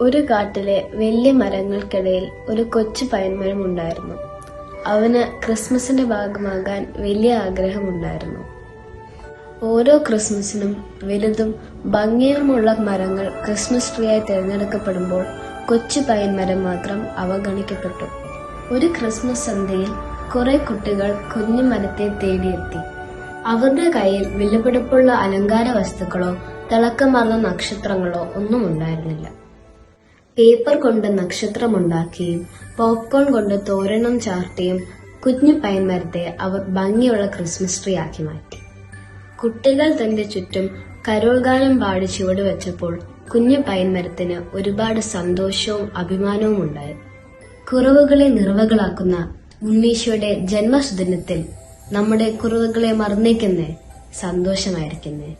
ഒരു കാട്ടിലെ വലിയ മരങ്ങൾക്കിടയിൽ ഒരു കൊച്ചു പയന്മരം ഉണ്ടായിരുന്നു. അവന് ക്രിസ്മസിന്റെ ഭാഗമാകാൻ വലിയ ആഗ്രഹമുണ്ടായിരുന്നു. ഓരോ ക്രിസ്മസിനും വലുതും ഭംഗിയുമുള്ള മരങ്ങൾ ക്രിസ്മസ് ട്രീ ആയി തിരഞ്ഞെടുക്കപ്പെടുമ്പോൾ കൊച്ചു പയന്മരം മാത്രം അവഗണിക്കപ്പെട്ടു. ഒരു ക്രിസ്മസ് സന്ധ്യയിൽ കുറെ കുട്ടികൾ കുഞ്ഞു മരത്തെ തേടിയെത്തി. അവരുടെ കയ്യിൽ വിലപിടിപ്പുള്ള അലങ്കാര വസ്തുക്കളോ തിളക്കമാർന്ന നക്ഷത്രങ്ങളോ ഒന്നും ഉണ്ടായിരുന്നില്ല. പേപ്പർ കൊണ്ട് നക്ഷത്രമുണ്ടാക്കിയും പോപ്കോൺ കൊണ്ട് തോരണം ചാർത്തിയും കുഞ്ഞു പയന്മരത്തെ അവർ ഭംഗിയുള്ള ക്രിസ്മസ് ട്രീ ആക്കി മാറ്റി. കുട്ടികൾ തന്റെ ചുറ്റും കരോൾ ഗാനം പാടി ചുവട് വെച്ചപ്പോൾ കുഞ്ഞു പൈൻമരത്തിന് ഒരുപാട് സന്തോഷവും അഭിമാനവും ഉണ്ടായി. കുറവുകളെ നിറവുകളാക്കുന്ന ഉണ്ണീശോയുടെ ജന്മദിനത്തിൽ നമ്മുടെ കുറവുകളെ മറന്നേക്കുന്നേ സന്തോഷമായിരിക്കുന്നേ.